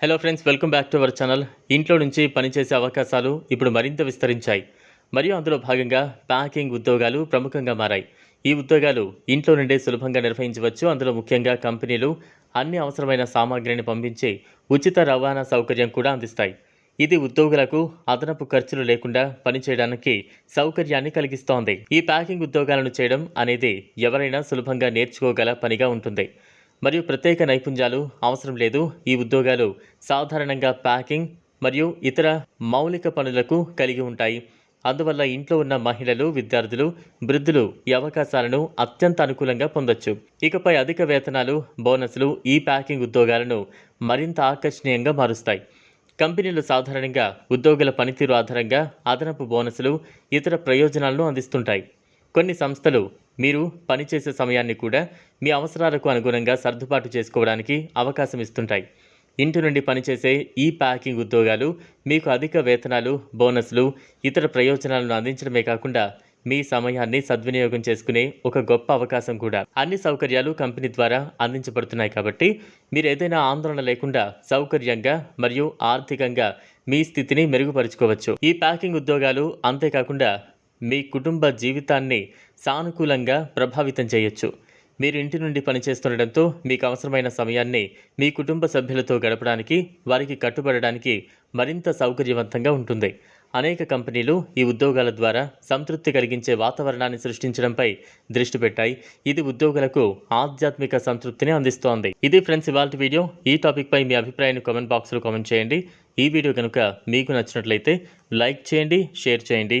Hello friends welcome back to our channel ఇంట్లో నుంచి పనిచేసే అవకాశాలు ఇప్పుడు మరింత విస్తరించాయి. మరియు అందులో భాగంగా ప్యాకింగ్ ఉద్యోగాలు ప్రముఖంగా మారాయి. ఈ ఉద్యోగాలు ఇంట్లో నుండే సులభంగా నిర్వహించవచ్చు. అందులో ముఖ్యంగా కంపెనీలు అన్ని అవసరమైన సామాగ్రిని పంపించి ఉచిత రవాణా సౌకర్యం కూడా అందిస్తాయి. ఇది ఉద్యోగులకు అదనపు ఖర్చులు లేకుండా పనిచేయడానికి సౌకర్యాన్ని కలిగిస్తోంది. ఈ ప్యాకింగ్ ఉద్యోగాలను చేయడం అనేది ఎవరైనా సులభంగా నేర్చుకోగల పనిగా ఉంటుంది. మరియు ప్రత్యేక నైపుణ్యాలు అవసరం లేదు. ఈ ఉద్యోగాలు సాధారణంగా ప్యాకింగ్ మరియు ఇతర మౌలిక పనులకు కలిగి ఉంటాయి. అందువల్ల ఇంట్లో ఉన్న మహిళలు విద్యార్థులు వృద్ధులు ఈ అవకాశాలను అత్యంత అనుకూలంగా పొందొచ్చు. ఇకపై అధిక వేతనాలు బోనస్లు ఈ ప్యాకింగ్ ఉద్యోగాలను మరింత ఆకర్షణీయంగా మారుస్తాయి. కంపెనీలు సాధారణంగా ఉద్యోగుల పనితీరు ఆధారంగా అదనపు బోనసులు ఇతర ప్రయోజనాలను అందిస్తుంటాయి. కొన్ని సంస్థలు మీరు పనిచేసే సమయాన్ని కూడా మీ అవసరాలకు అనుగుణంగా సర్దుబాటు చేసుకోవడానికి అవకాశం ఇస్తుంటాయి. ఇంటి నుండి పనిచేసే ఈ ప్యాకింగ్ ఉద్యోగాలు మీకు అధిక వేతనాలు బోనస్లు ఇతర ప్రయోజనాలను అందించడమే కాకుండా మీ సమయాన్ని సద్వినియోగం చేసుకునే ఒక గొప్ప అవకాశం కూడా. అన్ని సౌకర్యాలు కంపెనీ ద్వారా అందించబడుతున్నాయి కాబట్టి మీరు ఏదైనా ఆందోళన లేకుండా సౌకర్యంగా మరియు ఆర్థికంగా మీ స్థితిని మెరుగుపరుచుకోవచ్చు. ఈ ప్యాకింగ్ ఉద్యోగాలు అంతేకాకుండా మీ కుటుంబ జీవితాన్ని సానుకూలంగా ప్రభావితం చేయొచ్చు. మీరు ఇంటి నుండి పనిచేస్తుండటంతో మీకు అవసరమైన సమయాన్ని మీ కుటుంబ సభ్యులతో గడపడానికి వారికి కట్టుబడడానికి మరింత సౌకర్యవంతంగా ఉంటుంది. అనేక కంపెనీలు ఈ ఉద్యోగాల ద్వారా సంతృప్తి కలిగించే వాతావరణాన్ని సృష్టించడంపై దృష్టి పెట్టాయి. ఇది ఉద్యోగులకు ఆధ్యాత్మిక సంతృప్తిని అందిస్తోంది. ఇది ఫ్రెండ్స్ ఇవాళ వీడియో. ఈ టాపిక్పై మీ అభిప్రాయాన్ని కామెంట్ బాక్స్లో కామెంట్ చేయండి. ఈ వీడియో కనుక మీకు నచ్చినట్లయితే లైక్ చేయండి షేర్ చేయండి.